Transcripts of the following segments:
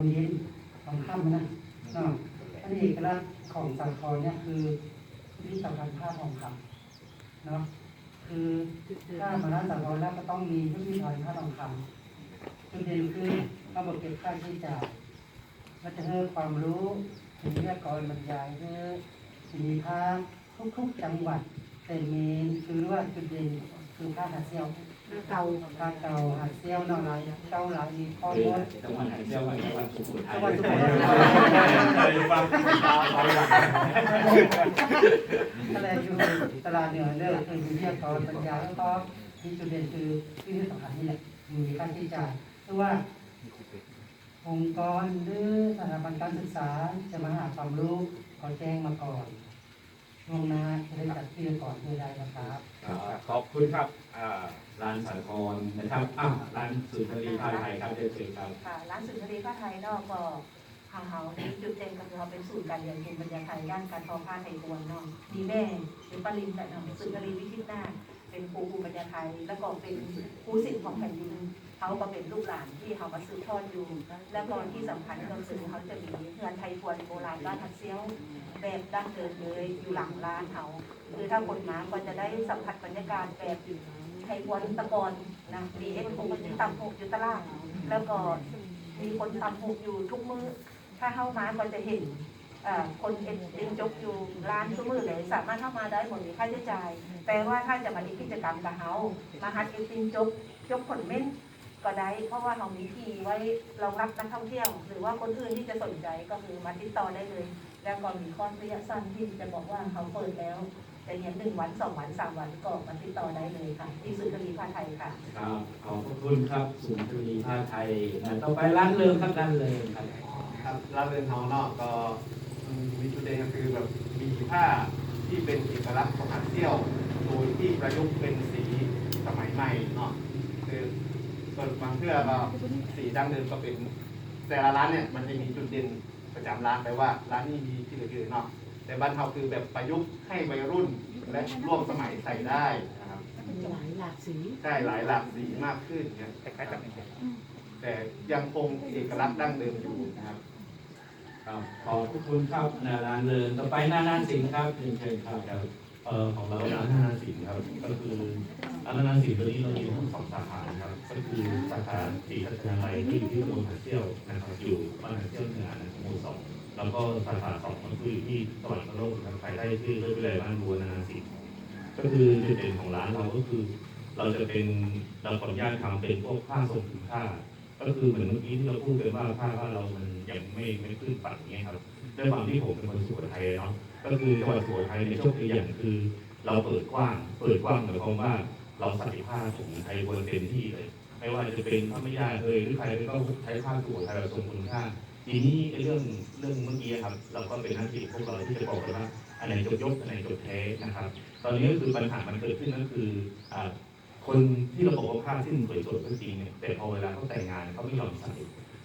เย็นสองค่ำนะเนะอันนี้เอกลักษณ์ของสังครเนี่ยคือพิพิธภัณฑ์ผ้าทองคำเนาะคือถ้ามาร้านสังครแล้วก็ต้องมีพิพิธภัณฑ์ผ้าทองคำจุดเด่นคือระบบเก็บค่าใช้จ่ายและจะให้ความรู้ถึงวิทยากรบรรยายเพื่อสินค้าทุกๆจังหวัดแต่มนคือว่าจุดเด่นคือผ้าหาเซี่ยว เก่าผ้าเก่าหาเซี่ยวเนาะหลายเก้าหลายมีข้อมูลจังหวัดไหนเที่ยวไหนจังหวัดสุโขทัยจังหวัดสุโขทัยฟังตาตาหลังอะไรอยู่ตลาดเหนือเด้อคือวิทยากรปัญญาแล้วก็ที่จุดเด่นคือที่นี่สำคัญนี่แหละมีค่าใช้จ่ายคือว่าองค์กรหรือสถาบันการศึกษาจะมาหาความรู้ขอแจ้งมาก่อนล่วงหน้าจะได้จัดเตรียมก่อนเพื่อได้นะครับขอบคุณครับ ร้านสันครนะครับอะร้านสุนทรีภาคไทยครับเดี๋ยวเชิญครับค่ะร้านสุนทรีผ้าไทยเนอกก็ทางเฮาที่จุดเด่นก็คือเขาเป็นศูนย์การเรียนรู้ปัญญาไทยด้านการทอผ้าไทยกวนเนาะมีแม่หรือปรินแต่เนาะสุนทรีวิชิตนาถเป็นครูภูมิปัญญาไทย แล้วก็เป็นครูศิษย์ของแผ่นดินเขาก็เป็นลูกหลานที่เขามาสืบทอดอยู่ แล้วก็ที่สำคัญก็คือเขาจะมีเฮือนไทยทวนโบราณบ้านทัดเซียวแบบดั้งเดิมเลยอยู่หลังร้านเขาคือถ้าคนมาก็จะได้สัมผัสบรรยากาศแบบ ไทยทวนตะกอนนะดีเอ็นคงมันต่ำหกอยู่ตารางแล้วก็มีคนทำหกอยู่ทุกมือถ้าเข้ามาก็จะเห็นคนเอ็นเอ็นจกอยู่ร้านทุกมือเลยสามารถเข้ามาได้หมดมีค่าใช้จ่ายแต่ว่าถ้าจะมาดีกิจกรรมกับเฮามาฮัดเอ็นตินจกจกผลเม่นก็ได้ เพราะว่าเรามีที่ไว้รองรับนักท่องเที่ยว หรือว่าคนอื่นที่จะสนใจก็คือมาติดต่อได้เลย แล้วก็มีข้อระยะสั้นที่จะบอกว่าเขาเปิดแล้ว แต่เนี่ยหนึ่งวันสองวันสามวันก็มาติดต่อได้เลยค่ะ ที่สุนทรีผ้าไทยค่ะ ครับขอบพระคุณครับสุนทรีภาคไทยนะต่อไปร้านเริงครับร้านเริงครับครับร้านเรือนทองนอกก็อืมมีจุดเด่นก็คือแบบมีผ้าที่เป็นเอกลักษณ์ของอาเซียวโดยที่ประยุกต์เป็นสีสมัยใหม่เนาะคือส่วนบางเพื่อก็สีดั้งเดิมก็เป็นแต่ละร้านเนี่ยมันจะมีจุดเด่นประจำร้านไปว่า ร้านนี้มีชื่อชื่อเนาะ แต่บ้านเราคือแบบประยุกต์ให้วัยรุ่นและร่วมสมัยใส่ได้นะครับหลายหลากสีได้หลายหลากสีมากขึ้นเนี่ยคล้ายๆกับแต่ยังคงเอกลักษณ์ดั้งเดิมอยู่นะครับครับขอบพระคุณครับนะร้านเริงต่อไปหน้าหน้าสิงห์ครับเชิญเชิญครับครับเอ่อของเราร้านอาหารสินครับก็คือร้านอาหารสินตัวนี้เรามีทั้งสองสาขานะครับก็คือสาขาสีพัฒนาลัยที่อยู่ที่ตำบลหาดเซี่ยวนะครับอยู่บ้านหาดเซี่ยวเหนือนะครับหมู่สอง แล้วก็สาขาสองก็คืออยู่ที่สวรรคโลกนะครับใครได้ชื่อเรื่องวิเลยบ้านบัวนานาสิก็คือจุดเด่นของร้านเราก็คือ เราจะเป็นเราขออนุญาตทำเป็นพวกผ้าทรงคุณค่า ก็คือเหมือนเมื่อกี้ที่เราพูดกันว่าผ้าบ้าเรามันยังไม่ไม่ขึ้นปัดอย่างเงี้ยครับด้วยความที่ผมเป็นคนสุโขทัยเนาะก็คือจังหวัดสุโขทัยในโชคดีอย่างคือ เราเปิดกว้าง เปิดกว้างหมายความว่าเราใส่ผ้าถุงไทยบนเต็มที่เลย ไม่ว่าจะเป็นพระแม่ย่าเอยหรือใครก็ใช้ผ้าสุโขทัยเราทรงคุณค่า ทีนี้เรื่องเรื่องเมื่อกี้ครับ เราก็เป็นหน้าที่พวกเราที่จะบอกว่าอันไหนจดยกอันไหนจดแท้นะครับ ตอนนี้ก็คือปัญหามันเกิดขึ้นก็คือคนที่เราบอกว่าผ้าสิ้นสวยสดก็จริงเนี่ยแต่พอเวลาเขาแต่งงานเขาไม่ยอมใส่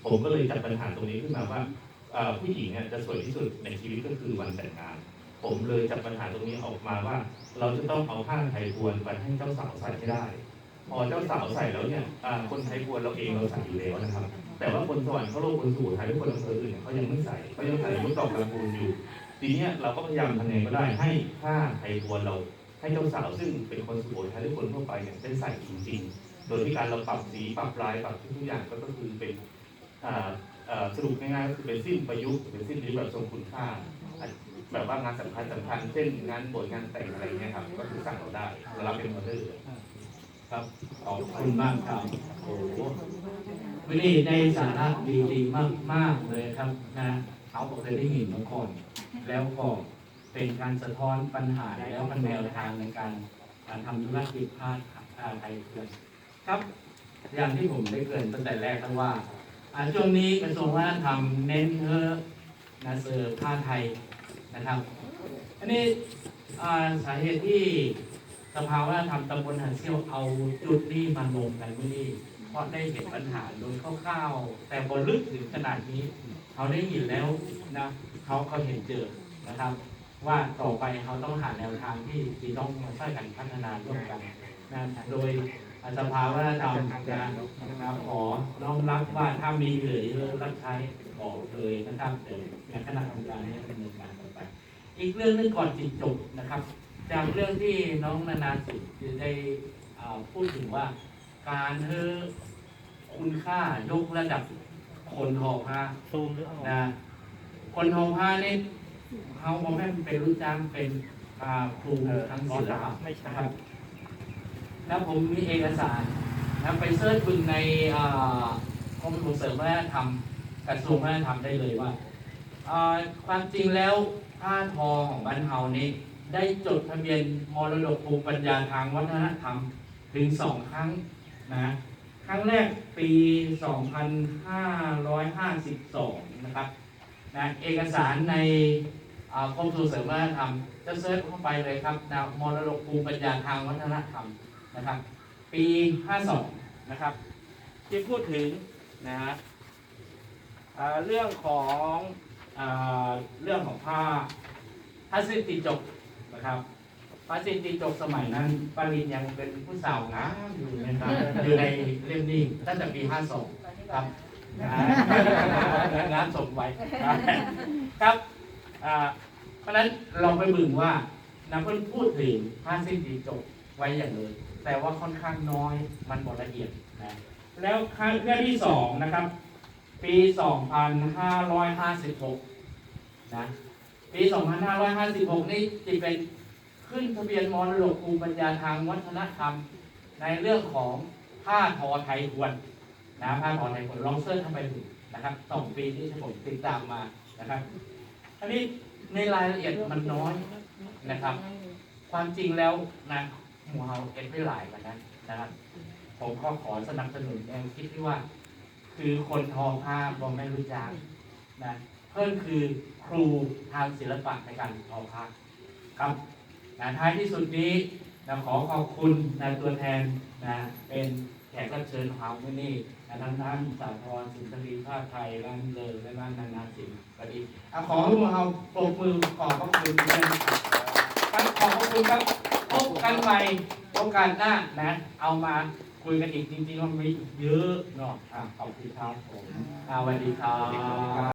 ผมก็เลยจัดปัญหาตรงนี้ขึ้นมาว่าผู้หญิงเนี่ยจะสวยที่สุดในชีวิตก็คือวันแต่งงาน ผมเลยจัดปัญหาตรงนี้ออกมาว่า เราจะต้องเอาผ้าไทยพวนไปให้เจ้าสาวใส่ให้ได้ พอเจ้าสาวใส่แล้วเนี่ยคนไทยพวนเราเองเราใส่อยู่แล้วนะครับ แต่ว่าคนสวรรค์เขาโลกคนสู่ไทยทุกคนอำเภออื่นเขายังไม่ใส่เขายังใส่มุดดอกลำพูนอยู่ ทีเนี้ยเราก็พยายามทำยังไงก็ได้ให้ผ้าไทยพวนเราให้เจ้าสาวซึ่งเป็นคนสุโขทัยทุกคนทั่วไปเนี่ยได้ใส่จริง ๆ โดยที่การเราปรับสีปรับลายปรับทุกอย่างก็คือเป็นสรุปง่ายๆก็คือเป็นสิ้นประยุกต์เป็นสิ้นประยุกต์แบบทรงคุณค่าแบบว่างานสำคัญสำคัญเช่นงานบวชงานแต่งอะไรเงี้ยครับก็คือสั่งเราได้เรารับเป็นออเดอร์ครับขอบคุณมากครับโอ้ วันนี้ได้สาระดีๆมากๆเลยครับนะเขาบอกเคยได้ยินมาก่อนแล้วก็เป็นการสะท้อนปัญหาแล้วมันแนวทางในการการทำธุรกิจผ้าผ้าไทยเพื่อนครับ อย่างที่ผมได้เกินตั้งแต่แรกแล้วว่าอาช่วงนี้กระทรวงวัฒนธรรมเน้นเพื่อนะเสิร์ฟผ้าไทยนะครับ อันนี้สาเหตุที่สภาวัฒนธรรมตำบลหันเซี่ยวเอาจุดนี้มาลงกันที่นี่ เพราะได้เห็นปัญหาโดยคร่าวๆแต่บนลึกถึงขนาดนี้ เขาได้ยินแล้วนะเขาเขาเห็นเจอนะครับ ว่าต่อไปเขาต้องหาแนวทางที่ที่ต้องมาช่วยกันพัฒนาร่วมกันนะโดยสภาวัฒนธรรมนะครับขอน้อมรับว่าถ้ามีเหลือเยอะรับใช้บอกเลยนะครับเดี๋ยวงานคณะกรรมการนี้ดำเนินการต่อไป อีกเรื่องนึงก่อนจิตจบนะครับ จากเรื่องที่น้องนานาสิได้พูดถึงว่า การเธอคุณค่ายกระดับคนทอผ้าซูมหรือเอานะ คนทอผ้านี่เขาบอกให้เป็นรู้จ้างเป็นอ่าครูทางศิลปะไม่ใช่นะครับ แล้วผมมีเอกสารนะไปเสิร์ชบึงในอ่ากรมส่งเสริมวัฒนธรรมกระทรวงวัฒนธรรมได้เลยว่าอ่าความจริงแล้วผ้าทอของบ้านเฮานี้ได้จดทะเบียนมรดกภูมิปัญญาทางวัฒนธรรม ถึงสองครั้ง นะครั้งแรกปี 2552 นะครับนะเอกสารในกรมส่งเสริมวัฒนธรรม จะเซิร์ชเข้าไปเลยครับนะมรดกภูมิปัญญาทางวัฒนธรรมนะครับ ปี 52 นะครับที่พูดถึงนะฮะเรื่องของอเรื่องของผ้าผ้าสิ้นตีจกนะครับ ผ้าสิ้นตีจกสมัยนั้นปารินยังเป็นผู้สาวงามอยู่นะครับอยู่ในเล่มนี้ตั้งแต่ปี52ครับงานส่งไว้ครับเพราะฉะนั้นเราไปบึงว่านักเพิ่นพูดถึงผ้าสิ้นตีจกไว้อย่างเลยแต่ว่าค่อนข้างน้อยมันบละเอียดนะแล้วครั้งเรื่องที่สองนะครับ ปี 2556นะปี 2556 นี่จะเป็น ขึ้นทะเบียนมรดกภูมิปัญญาทางวัฒนธรรม ในเรื่องของผ้าทอไทยทวนนะผ้าทอไทยทวนลองเสิร์ชเข้าไปดูนะครับสองปีที่ผมติดตามมานะครับอันนี้ในรายละเอียดมันน้อยนะครับ ความจริงแล้วนะหมูเฮาเอ็ดไม่หลายกว่านั้นนะครับ ผมก็ขอสนับสนุนแนวคิดที่ว่า คือคนทอผ้าบอไม่รู้จักนะเพิ่นคือครูทางศิลปะในการทอผ้าครับ นะท้ายที่สุดนี้นะขอขอบคุณนะตัวแทนนะเป็นแขกรับเชิญของเราเมื่นี้นะทั้งท่านสาธรสุนทรีภาคไทยร้านเลอและร้านนานาสินสวัสดีอะขอให้พวกเราปรบมือขอบพระคุณด้วยนะครับครับขอบพระคุณครับพบกันใหม่โอกาสหน้านะ เอามาคุยกันอีกจริงๆมันมีเยอะเนาะอะขอบคุณครับผมอ่าสวัสดีครับ